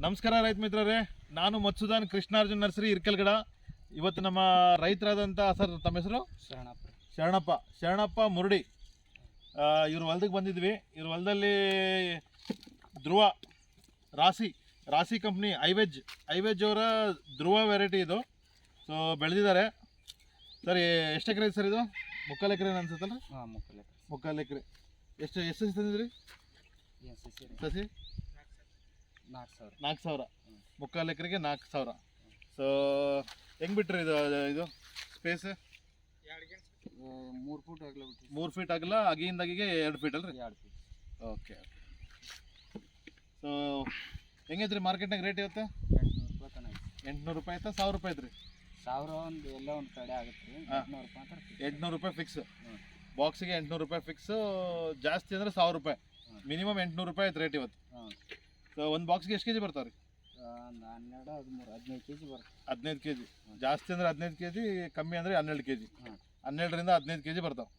ನಮಸ್ಕಾರ ರೈತ ಮಿತ್ರರೇ. ನಾನು ಮತ್ಸುದಾನ್ ಕೃಷ್ಣಾರ್ಜುನ್ ನರ್ಸರಿ ಇರ್ಕಲ್ಗಡ. ಇವತ್ತು ನಮ್ಮ ರೈತರಾದಂಥ ಸರ್ ತಮ್ಮ ಹೆಸರು? ಶರಣಪ್ಪ. ಶರಣಪ್ಪ. ಶರಣಪ್ಪ ಮುರುಡಿ. ಇವ್ರ ಹೊಲ್ದಕ್ಕೆ ಬಂದಿದ್ವಿ. ಇವ್ರ ಹೊಲದಲ್ಲಿ ಧ್ರುವ ರಾಸಿ ರಾಸಿ ಕಂಪ್ನಿ ಐವೆಜ್ ಐವೆಜ್ ಅವರ ಧ್ರುವ ವೆರೈಟಿ ಇದು. ಸೊ ಬೆಳೆದಿದ್ದಾರೆ. ಸರ್ ಎಷ್ಟು ಎಕರೆ ಸರ್ ಇದು? ಮುಕ್ಕಾಲು ಎಕರೆ ಅನ್ಸುತ್ತಲ್ಲ? ಹಾಂ ಮುಕ್ಕಲೆ ಮುಕ್ಕಾಲು ಎಕರೆ. ಎಷ್ಟು ಎಷ್ಟು ಸಸಿ ತಂದಿದ್ರಿ? ಸಸಿ? ನಾಲ್ಕು ಸಾವಿರ. ನಾಲ್ಕು ಸಾವಿರ. ಮುಕ್ಕಾಲು ಎಕರೆಗೆ ನಾಲ್ಕು ಸಾವಿರ. ಸೊ ಹೆಂಗೆ ಬಿಟ್ರಿ ಇದು ಇದು ಸ್ಪೇಸ್ ಮೂರು ಫೀಟ್ ಆಗಲ ಬಿಟ್ಟು ಮೂರು ಫೀಟ್ ಆಗಲ್ಲ ಅಗಿಯಿಂದ ಅಗಿಗೆ ಎರಡು ಫೀಟ್ ಅಲ್ರಿ? ಎರಡು ಫೀಟ್ ಓಕೆ ಸೊ ಹೆಂಗೈತ್ರಿ ಮಾರ್ಕೆಟ್ನಾಗ ರೇಟ್ ಇವತ್ತು? ಎಂಟುನೂರು ರೂಪಾಯಿ ತನಕ ಎಂಟುನೂರು ರೂಪಾಯಿ ಆಯ್ತಾ? ಸಾವಿರ ರೂಪಾಯಿ ಐತ್ರಿ ಸಾವಿರ ಒಂದು ಎಲ್ಲ ಒಂದು ಕಡೆ ಆಗುತ್ತೆ ರೀ. ಎಂಟುನೂರು ರೂಪಾಯಿ ಅಂತ. ಎಂಟ್ನೂರು ರೂಪಾಯಿ ಫಿಕ್ಸ್. ಬಾಕ್ಸಿಗೆ ಎಂಟ್ನೂರು ರೂಪಾಯಿ ಫಿಕ್ಸು ಜಾಸ್ತಿ ಅಂದ್ರೆ ಸಾವಿರ ರೂಪಾಯಿ. ಮಿನಿಮಮ್ ಎಂಟ್ನೂರು ರೂಪಾಯಿ ಐತೆ ರೇಟ್ ಇವತ್ತು. ಒಂದು ಬಾಕ್ಸ್ಗೆ ಎಷ್ಟು ಕೆ ಜಿ ಬರ್ತಾವೆ ರೀ ಒಂದು ಹನ್ನೆರಡು ಹದಿಮೂರು ಹದಿನೈದು ಕೆ ಜಿ ಹದಿನೈದು ಕೆ ಜಿ ಜಾಸ್ತಿ ಅಂದ್ರೆ ಹದಿನೈದು ಕೆ ಜಿ ಕಮ್ಮಿ ಅಂದರೆ ಹನ್ನೆರಡು ಕೆ ಜಿ. ಹನ್ನೆರಡರಿಂದ ಹದಿನೈದು ಕೆ ಜಿ ಬರ್ತಾವೆ.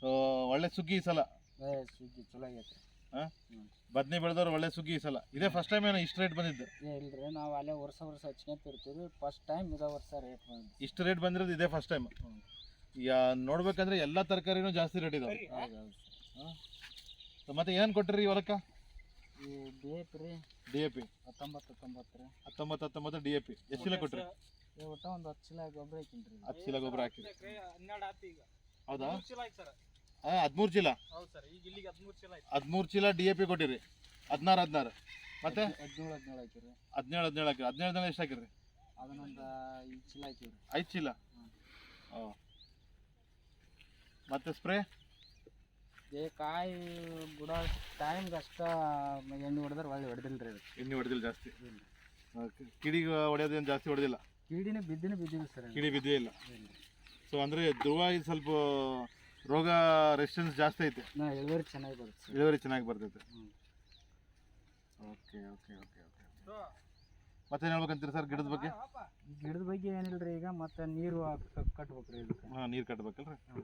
ಸೊ ಒಳ್ಳೆ ಸುಗ್ಗಿ ಈ ಸಲ. ಏ ಸುಗ್ಗಿ ಚಲೋ ಆಗೈತೆ. ಹಾಂ? ಹ್ಞೂ ಬದ್ನಿ ಬೆಳೆದವ್ರು ಒಳ್ಳೆ ಸುಗ್ಗಿ ಈ ಸಲ. ಇದೇ ಫಸ್ಟ್ ಟೈಮ್ ಏನೋ ಇಷ್ಟು ರೇಟ್ ಬಂದಿದ್ದು. ಏ ಇಲ್ರಿ ನಾವು ಅಲ್ಲೇ ವರ್ಷ ವರ್ಷ ಹಚ್ಕೊಂತ ಇರ್ತೀವಿ. ಫಸ್ಟ್ ಟೈಮ್ ಇದೇ ವರ್ಷ ರೇಟ್ ಬಂದು ಇಷ್ಟು ರೇಟ್ ಬಂದಿರೋದು ಇದೇ ಫಸ್ಟ್ ಟೈಮ್ ಯಾ ನೋಡ್ಬೇಕಂದ್ರೆ ಎಲ್ಲ ತರಕಾರಿನೂ ಜಾಸ್ತಿ ರೇಟ್ ಇದಾವೆ. ಹೌದು ಹೌದು ಸರ್ ಸೊ ಮತ್ತೆ ಏನು ಕೊಟ್ಟಿರಿ ಈ ಹೊಲಕ್ಕೆ? ಈ ರೀ. ಡಿ ಎ ಪಿ ಹತ್ತೊಂಬತ್ತು ಹತ್ತೊಂಬತ್ತು ರೀ. ಹತ್ತೊಂಬತ್ತು ಹತ್ತೊಂಬತ್ತು ಡಿ ಎ ಪಿ ಎಷ್ಟು ಚೀಲ ಕೊಟ್ರಿ? ಈ ಒಟ್ಟು ಒಂದು ಹತ್ತು ಚೀಲ ಗೊಬ್ಬರ ಹಾಕಿನ್ರಿ ಹತ್ತು ಚೀಲ ಗೊಬ್ಬರ ಹಾಕಿರಿ. ಹನ್ನೆರಡು ಆತು ಈಗ. ಹೌದಾ? ಹದಿಮೂರು ಚೀಲ ಆಯ್ತು ಸರ್. ಹಾಂ ಹದಿಮೂರು ಚೀಲ. ಹೌದು ಸರ್. ಈಗ ಇಲ್ಲಿಗೆ ಹದಿಮೂರು ಚೀಲ ಆಯ್ತು ಹದಿಮೂರು ಚೀಲ ಡಿ ಎ ಪಿ ಕೊಟ್ಟಿರಿ. ಹದಿನಾರು ಹದಿನಾರು. ಮತ್ತೆ? ಹದಿನೇಳು ಹದಿನೇಳು ಹಾಕಿರಿ. ಹದಿನೇಳು ಹದಿನೇಳು ಹಾಕಿರಿ. ಹದಿನೇಳು ಹದಿನೇಳು ಎಷ್ಟು ಹಾಕಿರಿ? ಅದನ್ನೊಂದು ಐದು ಚೀಲ ಹಾಕಿವ್ರಿ. ಐದು ಚೀಲ. ಮತ್ತೆ ಸ್ಪ್ರೇ? ಏ ಕಾಯಿ ಬಿಡೋ ಟೈಮ್ಗೆ ಅಷ್ಟ ಎಣ್ಣೆ ಹೊಡೆದ್ರೆ ಒಳ್ಳೆ ಹೊಡೆದಿಲ್ಲ ರೀ ಅದು. ಎಣ್ಣೆ ಹೊಡೆದಿಲ್ಲ ಜಾಸ್ತಿ. ಓಕೆ ಕಿಡಿಗೆ ಹೊಡೆಯೋದೇನು ಜಾಸ್ತಿ ಹೊಡೆದಿಲ್ಲ. ಕಿಡಿನೇ ಬಿದ್ದಿನೇ ಬಿದ್ದಿಲ್ಲ ಸರ್ ಕಿಡಿ ಬಿದ್ದೇ ಇಲ್ಲ. ಸೊ ಅಂದರೆ ಧ್ರುವ ಇದು ಸ್ವಲ್ಪ ರೋಗ ರೆಸಿಸ್ಟೆನ್ಸ್ ಜಾಸ್ತಿ ಐತೆ. ನಾ ಇಳುವರಿ ಚೆನ್ನಾಗಿ ಬರುತ್ತೆ ಸರ್. ಇಳುವರಿ ಚೆನ್ನಾಗಿ ಬರ್ತೈತೆ. Okay okay okay okay okay ಮತ್ತೇನು ಹೇಳ್ಬೇಕಂತೀರಿ ಸರ್ ಗಿಡದ ಬಗ್ಗೆ? ಗಿಡದ ಬಗ್ಗೆ ಏನಿಲ್ಲ ರೀ ಈಗ ಮತ್ತೆ ನೀರು ಕಟ್ಬೇಕು ರೀ ಇದಕ್ಕೆ. ಹಾಂ ನೀರು ಕಟ್ಟಬೇಕಲ್ರಿ ಹ್ಞೂ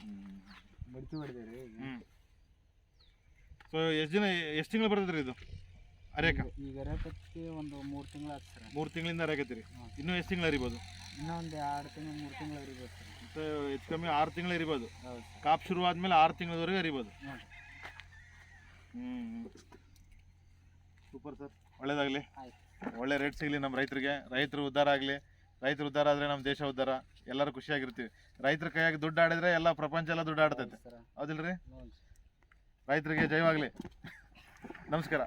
ಹ್ಞೂ ಬಡ್ತಿ ಹೊಡೆದೇವೆ ರೀ ಈಗ. ಹ್ಞೂ ಸೊ ಎಷ್ಟು ದಿನ ಎಷ್ಟು ತಿಂಗಳು ಬರ್ತೈತೆ ರೀ ಇದು? ಅರೇಕ? ಈಗ ಅರೇಕಕ್ಕೆ ಒಂದು ಮೂರು ತಿಂಗಳು ಆಯ್ತು ಸರ್. ಮೂರು ತಿಂಗಳಿಂದ ಅರೇಕತ್ತೀರಿ ಇನ್ನು ಎಷ್ಟು ತಿಂಗಳು ಅರಿಬೋದು? ಇನ್ನೊಂದು ಎರಡು ತಿಂಗಳು ಮೂರು ತಿಂಗಳು ಅರಿಬೋದು ಸರ್. ಮತ್ತು ಹೆಚ್ಚು ಕಮ್ಮಿ ಆರು ತಿಂಗಳು ಅರಿಬೋದು? ಕಾಪ್ ಶುರು ಆದಮೇಲೆ ಆರು ತಿಂಗಳವರೆಗೆ ಅರಿಬೋದು? ಹ್ಞೂ ಸೂಪರ್ ಸರ್. ಒಳ್ಳೇದಾಗಲಿ. ಒಳ್ಳೆ ರೇಟ್ ಸಿಗಲಿ ನಮ್ಮ ರೈತರಿಗೆ. ರೈತರು ಉದ್ಧಾರ ಆಗಲಿ. ರೈತರು ಉದ್ಧಾರ ಆದರೆ ನಮ್ಮ ದೇಶ ಉದ್ಧಾರ ಎಲ್ಲರೂ ಖುಷಿಯಾಗಿರ್ತೀವಿ. ರೈತರ ಕೈಯಾಗಿ ದುಡ್ಡು ಆಡಿದ್ರೆ ಎಲ್ಲ ಪ್ರಪಂಚ ಎಲ್ಲ ದುಡ್ಡು ಆಡ್ತೈತೆ. ಹೌದಿಲ್ರಿ? ರೈತರಿಗೆ ಜಯವಾಗಲಿ. ನಮಸ್ಕಾರ.